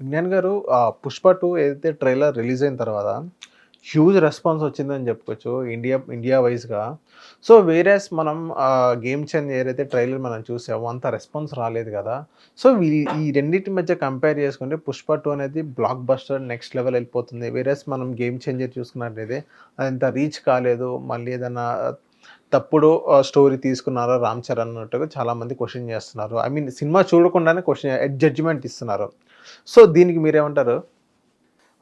విజ్ఞాన్ గారు పుష్ప టూ ఏదైతే trailer release అయిన తర్వాత హ్యూజ్ రెస్పాన్స్ వచ్చిందని చెప్పుకోవచ్చు ఇండియా ఇండియా వైజ్గా సో వేరేస్ మనం గేమ్ చేంజ్ ఏదైతే ట్రైలర్ మనం చూసామో అంత రెస్పాన్స్ రాలేదు కదా. సో ఈ ఈ రెండింటి మధ్య కంపేర్ చేసుకుంటే పుష్ప టూ అనేది బ్లాక్ బస్టర్ నెక్స్ట్ లెవెల్ వెళ్ళిపోతుంది. వేరేస్ మనం గేమ్ చేంజర్ చూసుకున్నట్లయితే అది అంత రీచ్ కాలేదు. మళ్ళీ ఏదైనా తప్పుడు స్టోరీ తీసుకున్నారా రామ్ చరణ్ అన్నట్టుగా చాలామంది క్వశ్చన్ చేస్తున్నారు. ఐ మీన్ సినిమా చూడకుండానే క్వశ్చన్ జడ్జిమెంట్ ఇస్తున్నారు. సో దీనికి మీరేమంటారు?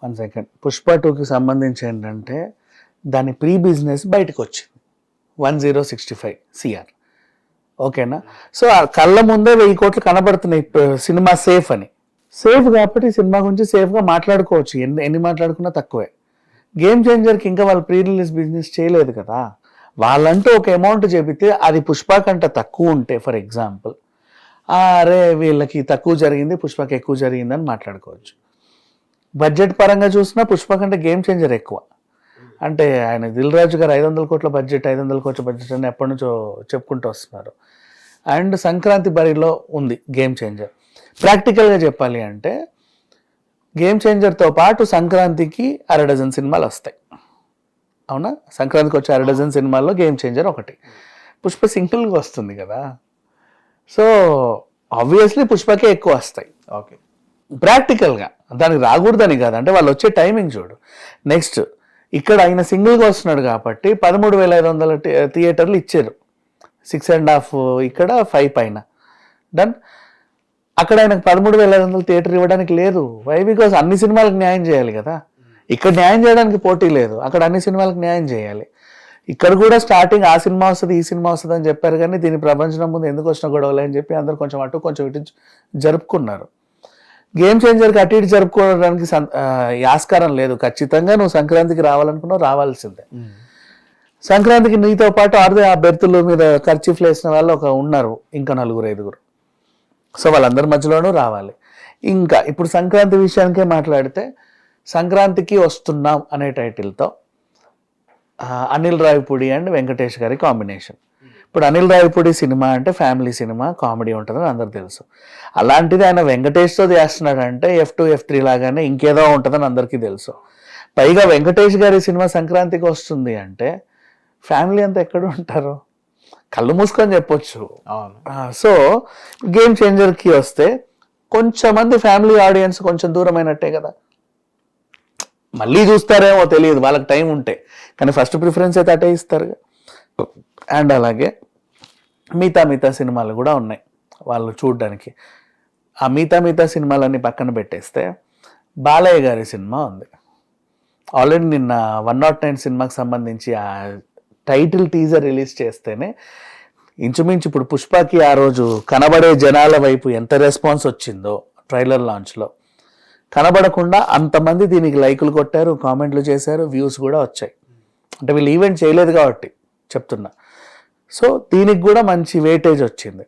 వన్ సెకండ్ పుష్ప టూకి సంబంధించి ఏంటంటే దాని ప్రీ బిజినెస్ బయటకు వచ్చింది one zero sixty five CR ఓకేనా? సో ఆ కళ్ళ ముందే వెయ్యి కోట్లు కనబడుతున్నాయి సినిమా సేఫ్ అని. సేఫ్ కాబట్టి సినిమా గురించి సేఫ్గా మాట్లాడుకోవచ్చు. ఎన్ని ఎన్ని మాట్లాడుకున్నా తక్కువే. గేమ్ చేంజర్కి ఇంకా వాళ్ళు ప్రీ రిలీజ్ బిజినెస్ చేయలేదు కదా. వాళ్ళంటూ ఒక అమౌంట్ చెబితే అది పుష్ప కంటే తక్కువ ఉంటే ఫర్ ఎగ్జాంపుల్ అరే వీళ్ళకి తక్కువ జరిగింది పుష్పకి ఎక్కువ జరిగింది అని మాట్లాడుకోవచ్చు. బడ్జెట్ పరంగా చూసినా పుష్ప కంటే గేమ్ చేంజర్ ఎక్కువ. అంటే ఆయన దిల్ రాజు గారు ఐదు వందల కోట్ల బడ్జెట్ ఐదు వందల కోట్ల బడ్జెట్ అని ఎప్పటి నుంచో చెప్పుకుంటూ వస్తున్నారు. అండ్ సంక్రాంతి బరిలో ఉంది గేమ్ చేంజర్ ప్రాక్టికల్గా చెప్పాలి అంటే గేమ్ చేంజర్తో పాటు సంక్రాంతికి అర డజన్ సినిమాలు వస్తాయి. అవునా? సంక్రాంతికి వచ్చే అర డజన్ సినిమాల్లో గేమ్ చేంజర్ ఒకటి. పుష్ప సింగిల్గా వస్తుంది కదా? సో ఆబ్వియస్లీ పుష్పకే ఎక్కువ వస్తాయి. ఓకే. ప్రాక్టికల్గా దానికి రాకూడదని కాదు. అంటే వాళ్ళు వచ్చే టైమింగ్ చూడు. నెక్స్ట్ ఇక్కడ ఆయన సింగిల్గా వస్తున్నాడు కాబట్టి పదమూడు వేల ఐదు వందల థియేటర్లు ఇచ్చారు. సిక్స్ అండ్ హాఫ్ ఇక్కడ ఫైవ్ పైన. డన్ అక్కడ ఆయనకు పదమూడు వేల ఐదు వందల థియేటర్ ఇవ్వడానికి లేదు. వై బికాస్ అన్ని సినిమాలకు న్యాయం చేయాలి కదా. ఇక్కడ న్యాయం చేయడానికి పోటీ లేదు. అక్కడ అన్ని సినిమాలకు న్యాయం చేయాలి. ఇక్కడ కూడా స్టార్టింగ్ ఆ సినిమా వస్తుంది ఈ సినిమా వస్తుంది అని చెప్పారు కానీ దీని ప్రపంచం ముందు ఎందుకు వచ్చిన గొడవలు అని చెప్పి అందరు కొంచెం అటు కొంచెం ఇటు జరుపుకున్నారు. గేమ్ చేంజర్కి అటు ఇటు జరుపుకోవడానికి ఆస్కారం లేదు. ఖచ్చితంగా నువ్వు సంక్రాంతికి రావాలనుకున్నావు రావాల్సిందే. సంక్రాంతికి నీతో పాటు ఆరు ఆ మీద ఖర్చీఫ్లు వేసిన వాళ్ళు ఒక ఉన్నారు ఇంకా నలుగురు ఐదుగురు. సో వాళ్ళందరి మధ్యలోనూ రావాలి. ఇంకా ఇప్పుడు సంక్రాంతి విషయానికే మాట్లాడితే సంక్రాంతికి వస్తున్నాం అనే టైటిల్తో అనిల్ రావిపూడి అండ్ వెంకటేష్ గారి కాంబినేషన్. ఇప్పుడు అనిల్ రావిపూడి సినిమా అంటే ఫ్యామిలీ సినిమా కామెడీ ఉంటుందని అందరికి తెలుసు. అలాంటిది ఆయన వెంకటేష్తో చేస్తున్నాడంటే ఎఫ్ టూ ఎఫ్ త్రీ లాగానే ఇంకేదో ఉంటుందని అందరికీ తెలుసు. పైగా వెంకటేష్ గారి సినిమా సంక్రాంతికి వస్తుంది అంటే ఫ్యామిలీ అంతా ఎక్కడ ఉంటారు? కళ్ళు మూసుకొని చెప్పొచ్చు. సో గేమ్ చేంజర్కి వస్తే కొంచెం మంది ఫ్యామిలీ ఆడియన్స్ కొంచెం దూరమైనట్టే కదా. మళ్ళీ చూస్తారేమో తెలియదు వాళ్ళకి టైం ఉంటే. కానీ ఫస్ట్ ప్రిఫరెన్స్ అయితే అటే ఇస్తారు. అండ్ అలాగే మిగతా మిగతా సినిమాలు కూడా ఉన్నాయి వాళ్ళు చూడడానికి. ఆ మిగతా మిగతా సినిమాలన్నీ పక్కన పెట్టేస్తే బాలయ్య గారి సినిమా ఉంది. ఆల్రెడీ నిన్న వన్ నాట్ నైన్ సినిమాకి సంబంధించి ఆ టైటిల్ టీజర్ రిలీజ్ చేస్తేనే ఇంచుమించు ఇప్పుడు పుష్పకి ఆ రోజు కనబడే జనాల వైపు ఎంత రెస్పాన్స్ వచ్చిందో ట్రైలర్ లాంచ్లో కనబడకుండా అంతమంది దీనికి లైకులు కొట్టారు కామెంట్లు చేశారు వ్యూస్ కూడా వచ్చాయి. అంటే వీళ్ళు ఈవెంట్ చేయలేదు కాబట్టి చెప్తున్నా. సో దీనికి కూడా మంచి వెయిటేజ్ వచ్చింది.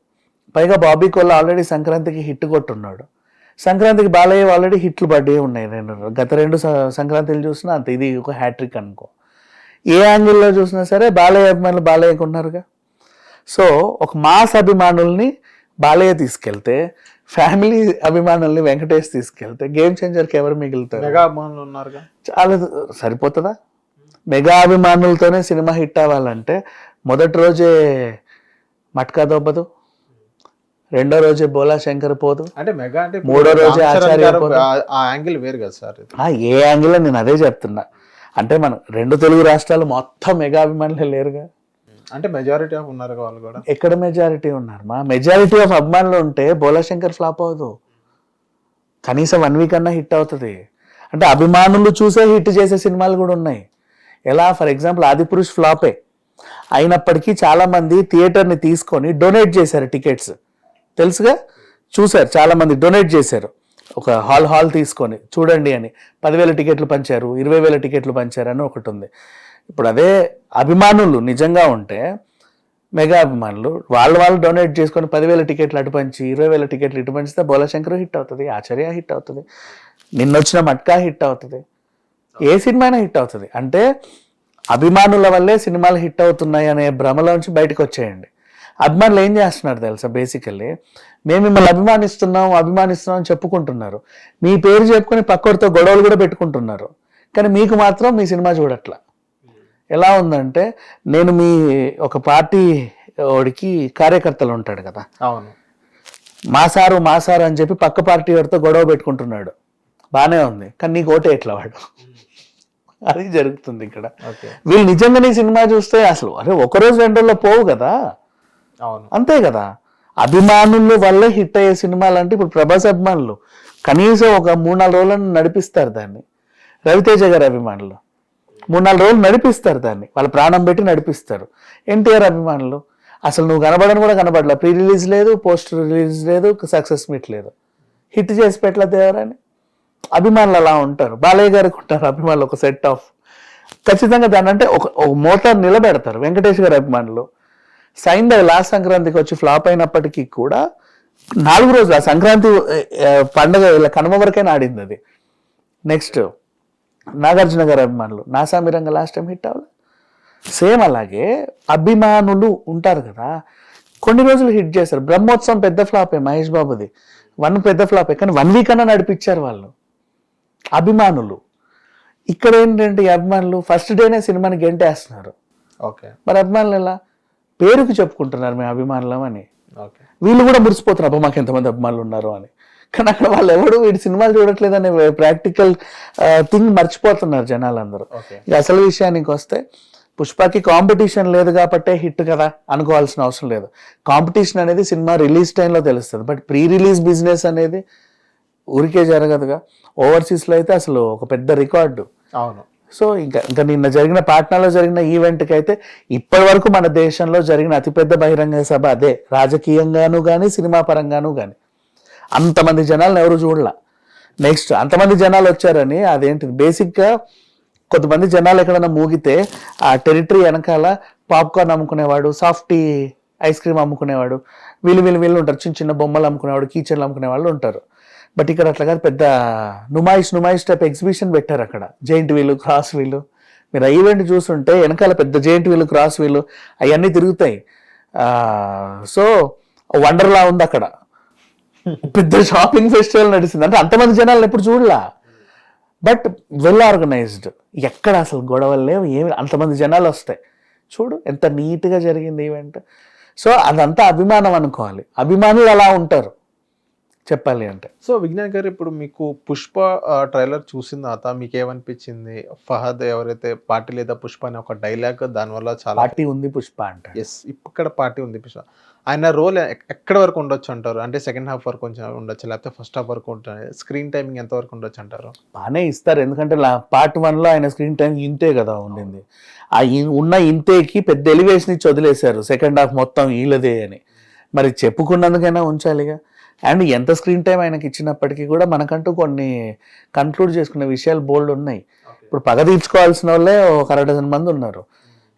పైగా బాబీ కొల్ల ఆల్రెడీ సంక్రాంతికి హిట్ కొట్టున్నాడు. సంక్రాంతికి బాలయ్య ఆల్రెడీ హిట్లు పడ్డే ఉన్నాయి. రెండు గత రెండు సంక్రాంతిలు చూసినా అంత. ఇది ఒక హ్యాట్రిక్ అనుకో. ఏ యాంగిల్లో చూసినా సరే బాలయ్య అభిమానులు బాలయ్యకు ఉన్నారుగా. సో ఒక మాస్ అభిమానుల్ని బాలయ్య తీసుకెళ్తే ఫ్యామిలీ అభిమానుల్ని వెంకటేష్ తీసుకెళ్తే గేమ్ చేంజర్కి ఎవరు మిగులుతారు? మెగా అభిమానులు ఉన్నారుగా. చాలా సరిపోతుందా? మెగా అభిమానులతోనే సినిమా హిట్ అవ్వాలంటే మొదటి రోజే మట్కా దొబ్బదు రెండో రోజే బోలా శంకర్ పోదు అంటే మెగా అంటే మూడో రోజే ఆచార్య ఆ- యాంగిల్ వేరు కదా సార్ ఏ యాంగిల్లో నేను అదే చెప్తున్నా. అంటే మనం రెండు తెలుగు రాష్ట్రాలు మొత్తం మెగా అభిమానులే లేరుగా. అంటే మెజారిటీ ఆఫ్ ఉన్నారు వాళ్ళు కూడా. ఎక్కడ మెజారిటీ ఉన్నారు? మా మెజారిటీ ఆఫ్ అభిమానులు ఉంటే బోలాశంకర్ ఫ్లాప్ అవ్వదు. కనీసం వన్ వీక్ అన్నా హిట్ అవుతుంది. అంటే అభిమానులు చూసే హిట్ చేసే సినిమాలు కూడా ఉన్నాయి. ఎలా? ఫర్ ఎగ్జాంపుల్ ఆదిపురుష్ ఫ్లాపే అయినప్పటికీ చాలామంది థియేటర్ని తీసుకొని డొనేట్ చేశారు టికెట్స్ తెలుసుగా? చూశారు. చాలామంది డొనేట్ చేశారు. ఒక హాల్ హాల్ తీసుకొని చూడండి అని. పదివేల టికెట్లు పంచారు ఇరవై వేల టికెట్లు పంచారు అని ఒకటి ఉంది. ఇప్పుడు అదే అభిమానులు నిజంగా ఉంటే మెగా అభిమానులు వాళ్ళు వాళ్ళు డొనేట్ చేసుకొని పదివేల టికెట్లు అటు పంచి ఇరవై వేల టికెట్లు ఇటు పంచితే బోలశంకర్ హిట్ అవుతుంది ఆచార్య హిట్ అవుతుంది నిన్నొచ్చిన మట్కా హిట్ అవుతుంది ఏ సినిమా అయినా హిట్ అవుతుంది. అంటే అభిమానుల వల్లే సినిమాలు హిట్ అవుతున్నాయి అనే భ్రమలోంచి బయటకు వచ్చేయండి అభిమానులు ఏం చేస్తున్నారు తెలుసా బేసికల్లీ మేము మిమ్మల్ని అభిమానిస్తున్నాం అభిమానిస్తున్నాం చెప్పుకుంటున్నారు. మీ పేరు చెప్పుకొని పక్కోడితో గొడవలు కూడా పెట్టుకుంటున్నారు. కానీ మీకు మాత్రం మీ సినిమా చూడట్లా. ఎలా ఉందంటే నేను మీ ఒక పార్టీ వాడికి కార్యకర్తలు ఉంటాడు కదా. అవును. మా సారు మా సారు అని చెప్పి పక్క పార్టీ వాడితో గొడవ పెట్టుకుంటున్నాడు. బానే ఉంది. కానీ నీకు ఓటే ఎట్లా వాడు. అది జరుగుతుంది ఇక్కడ. వీళ్ళు నిజంగా నీ సినిమా చూస్తే అసలు అరే ఒక రోజు రెండు రోజుల్లో పోవు కదా. అవును. అంతే కదా. అభిమానుల వల్లే హిట్ అయ్యే సినిమాలు అంటే ఇప్పుడు ప్రభాస్ అభిమానులు. కనీసం ఒక మూడు నాలుగు రోజులను నడిపిస్తారు దాన్ని. రవితేజ గారి అభిమానులు. మూడు నాలుగు రోజులు నడిపిస్తారు దాన్ని. వాళ్ళ ప్రాణం పెట్టి నడిపిస్తారు. ఎన్టీఆర్ అభిమానులు అసలు నువ్వు కనబడని కూడా కనబడలే. ప్రీ రిలీజ్ లేదు పోస్ట్ రిలీజ్ లేదు సక్సెస్ మీట్ లేదు. హిట్ చేసి పెట్టలే దేవరాని అభిమానులు అలా ఉంటారు. బాలయ్య గారికి ఉంటారు అభిమానులు ఒక సెట్ ఆఫ్. ఖచ్చితంగా దాన్ని అంటే ఒక మోటార్ నిలబెడతారు వెంకటేష్ గారి అభిమానులు. సైన్ లాస్ట్ సంక్రాంతికి వచ్చి ఫ్లాప్ అయినప్పటికీ కూడా నాలుగు రోజులు ఆ సంక్రాంతి పండుగ పండగ ఇలా కనుమ వరకైనా ఆడింది అది. నెక్స్ట్ నాగార్జున గారి అభిమానులు. నాసామిరంగా లాస్ట్ టైం హిట్ అవ్వాలి. సేమ్ అలాగే అభిమానులు ఉంటారు కదా కొన్ని రోజులు హిట్ చేశారు. బ్రహ్మోత్సవం పెద్ద ఫ్లాపే మహేష్ బాబుది. వన్ పెద్ద ఫ్లాపే కానీ వన్ వీక్ అన్నా నడిపించారు వాళ్ళు. అభిమానులు. ఇక్కడ ఏంటంటే అభిమానులు ఫస్ట్ డేనే సినిమాని గెంటేస్తున్నారు. ఓకే. మరి అభిమానులు ఎలా? పేరుకి చెప్పుకుంటున్నారు మేము అభిమానులం అని. ఓకే. వీళ్ళు కూడా మురిసిపోతున్నారు అబ్బా మాకు ఎంతమంది అభిమానులు ఉన్నారు అని. కానీ అక్కడ వాళ్ళు ఎవడు వీడి సినిమాలు చూడట్లేదనే ప్రాక్టికల్ థింగ్ మర్చిపోతున్నారు జనాలందరూ. ఇక అసలు విషయానికి వస్తే పుష్పకి కాంపిటీషన్ లేదు కాబట్టే హిట్ కదా అనుకోవాల్సిన అవసరం లేదు. కాంపిటీషన్ అనేది సినిమా రిలీజ్ టైంలో తెలుస్తుంది. బట్ ప్రీ రిలీజ్ బిజినెస్ అనేది ఊరికే జరగదుగా. ఓవర్సీస్లో అయితే అసలు ఒక పెద్ద రికార్డు. అవును. సో ఇంకా ఇంకా నిన్న జరిగిన పాట్నాలో జరిగిన ఈవెంట్కి అయితే ఇప్పటి వరకు మన దేశంలో జరిగిన అతిపెద్ద బహిరంగ సభ అదే. రాజకీయంగాను కానీ సినిమా పరంగాను కానీ అంతమంది జనాలను ఎవరు చూడలా. నెక్స్ట్ అంతమంది జనాలు వచ్చారని అదేంటిది? బేసిక్గా కొంతమంది జనాలు ఎక్కడైనా మూగితే ఆ టెరిటరీ వెనకాల పాప్కార్న్ అమ్ముకునేవాడు సాఫ్టీ ఐస్ క్రీమ్ అమ్ముకునేవాడు వీళ్ళు వీళ్ళు వీళ్ళు ఉంటారు. చిన్న చిన్న బొమ్మలు అమ్ముకునేవాడు కీచెన్లు అమ్ముకునే వాళ్ళు ఉంటారు. బట్ ఇక్కడ అట్లా కాదు పెద్ద నుమాయిష్ నుమాయిష్ టైప్ ఎగ్జిబిషన్ పెట్టారు అక్కడ. జైంట్ వీలు క్రాస్ వీలు మీరు ఆ ఈవెంట్ చూస్తుంటే వెనకాల పెద్ద జైంట్ వీలు క్రాస్ వీలు అవన్నీ తిరుగుతాయి. సో వండర్లా ఉంది అక్కడ. పెద్ద షాపింగ్ ఫెస్టివల్ నడిచింది అంటే అంతమంది జనాలు ఎప్పుడు చూడలా? బట్ వెల్ ఆర్గనైజ్డ్ ఎక్కడ అసలు గొడవలు లేవు ఏమి అంతమంది జనాలు వస్తాయి. చూడు ఎంత నీట్గా జరిగింది ఈవెంట్ సో అదంతా అభిమానం అనుకోవాలి. అభిమానులు అలా ఉంటారు. చెప్పాలి అంటే. సో విజ్ఞాన్ గారు ఇప్పుడు మీకు పుష్ప ట్రైలర్ చూసిన తర్వాత మీకు ఏమనిపించింది ఫహద్ ఎవరైతే పార్టీ లేదా పుష్ప అనే ఒక డైలాగ్ దానివల్ల చాలా పార్టీ ఉంది పుష్ప అంట ఎస్ ఇక్కడ పార్టీ ఉంది పుష్ప. ఆయన రోల్ ఎక్కడ వరకు ఉండొచ్చు అంటారు? అంటే సెకండ్ హాఫ్ వరకు కొంచెం ఉండొచ్చు? లేకపోతే ఫస్ట్ హాఫ్ వరకు ఉంటుంది స్క్రీన్ టైమింగ్ ఎంత వరకు ఉండొచ్చు అంటారు? బాగానే ఇస్తారు. ఎందుకంటే పార్ట్ వన్లో ఆయన స్క్రీన్ టైం ఇంతే కదా ఉండింది. ఆ ఉన్న ఇంతేకి పెద్ద ఎలివేషన్ ఇచ్చి వదిలేశారు. సెకండ్ హాఫ్ మొత్తం వీళ్ళదే అని. మరి చెప్పుకున్నందుకైనా ఉంచాలిగా. అండ్ ఎంత స్క్రీన్ టైం ఆయనకి ఇచ్చినప్పటికీ కూడా మనకంటూ కొన్ని కన్క్లూడ్ చేసుకునే విషయాలు బోల్డ్ ఉన్నాయి. ఇప్పుడు పగ తీర్చుకోవాల్సిన వాళ్ళే ఒక అర డజన్ మంది ఉన్నారు.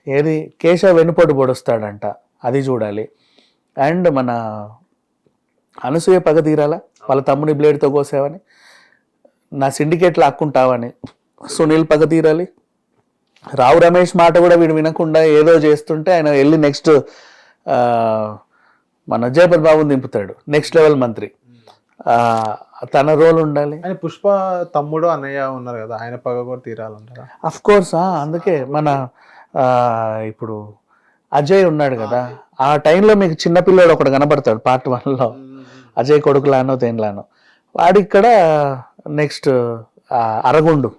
ఏది? కేశవ వెనుపోటు పొడుస్తాడంట. అది చూడాలి. అండ్ మన అనసూయ పగ తీరాలా? వాళ్ళ తమ్ముని బ్లేడ్తో కోసావని. నా సిండికేట్ లాక్కుంటావని సునీల్ పగ తీరాలి. రావు రమేష్ మాట కూడా వీడు వినకుండా ఏదో చేస్తుంటే ఆయన వెళ్ళి నెక్స్ట్ మన జయపతి బాబుని దింపుతాడు. నెక్స్ట్ లెవెల్ మంత్రి. తన రోల్ ఉండాలి. ఆయన పుష్ప తమ్ముడు అన్నయ్య ఉన్నారు కదా ఆయన పగ కూడా తీరాలంటారా? అఫ్ కోర్స్ అందుకే మన ఇప్పుడు అజయ్ ఉన్నాడు కదా ఆ టైంలో మీకు చిన్నపిల్లాడు ఒకడు కనబడతాడు పార్ట్ వన్లో అజయ్ కొడుకులానో దేనిలానో. వాడు ఇక్కడ నెక్స్ట్ అరగుండు.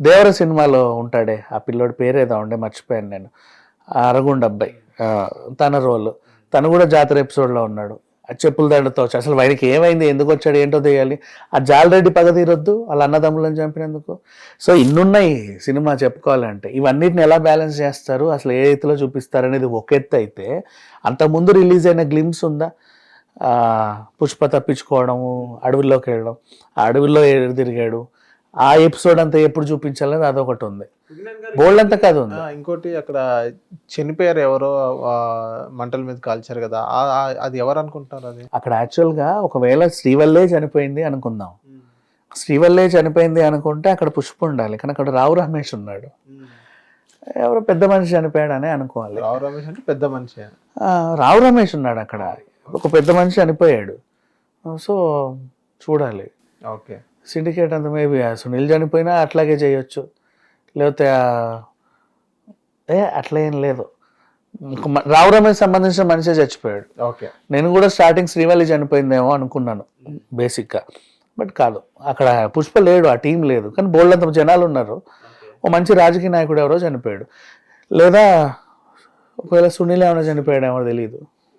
దేవర సినిమాలో ఉంటాడే ఆ పిల్లోడి పేరేదో ఉండే మర్చిపోయాను నేను. ఆ అరగుండు అబ్బాయి తన రోల్ తను కూడా జాతర ఎపిసోడ్లో ఉన్నాడు. ఆ చెప్పుల దండతో అసలు వాడికి ఏమైంది? ఎందుకు వచ్చాడు? ఏంటో తెలియాలి. ఆ జాలరెడ్డి పగ తీరొద్దు వాళ్ళ అన్నదమ్ములను చంపినందుకు. సో ఇన్నున్నాయి సినిమా చెప్పుకోవాలంటే. ఇవన్నిటిని ఎలా బ్యాలెన్స్ చేస్తారు? అసలు ఏ ఎత్తులో చూపిస్తారు అనేది ఒక ఎత్తు అయితే అంతకుముందు రిలీజ్ అయిన గ్లిమ్స్ ఉందా? పుష్ప తప్పించుకోవడము అడవుల్లోకి వెళ్ళడం ఆ అడవుల్లో ఏడు తిరిగాడు ఆ ఎపిసోడ్ అంతా ఎప్పుడు చూపించాలని అదొకటి ఉంది. బోల్డ్ అంతా ఆ, ఇంకోటి అక్కడ చనిపోయారు ఎవరో మంటల మీద కాల్చారు కదా అది ఎవరు అనుకుంటున్నారు అది? అక్కడ యాక్చువల్గా ఒకవేళ శ్రీవల్లే చనిపోయింది అనుకుందాం. శ్రీవల్లే చనిపోయింది అనుకుంటే అక్కడ పుష్ప ఉండాలి కానీ అక్కడ రావు రమేష్ ఉన్నాడు. ఎవరో పెద్ద మనిషి చనిపోయాడని అనుకోవాలి. రావు రమేష్ అంటే పెద్ద మనిషి. రావు రమేష్ ఉన్నాడు అక్కడ. ఒక పెద్ద మనిషి చనిపోయాడు. సో చూడాలి. ఓకే. సిండికేట్ అంత మేబీ సునీల్ చనిపోయినా అట్లాగే చేయొచ్చు. లేకపోతే ఏ అట్లా ఏం లేదు. రావు రమేష్ సంబంధించిన మనిషే చచ్చిపోయాడు. ఓకే. నేను కూడా స్టార్టింగ్ శ్రీవల్లి చనిపోయిందేమో అనుకున్నాను బేసిక్గా బట్ కాదు అక్కడ పుష్ప లేడు ఆ టీం లేదు. కానీ బోల్డ్ అంత జనాలు ఉన్నారు. ఓ మంచి రాజకీయ నాయకుడు ఎవరో చనిపోయాడు. లేదా ఒకవేళ సునీల్ ఏమైనా చనిపోయాడేమో తెలియదు అది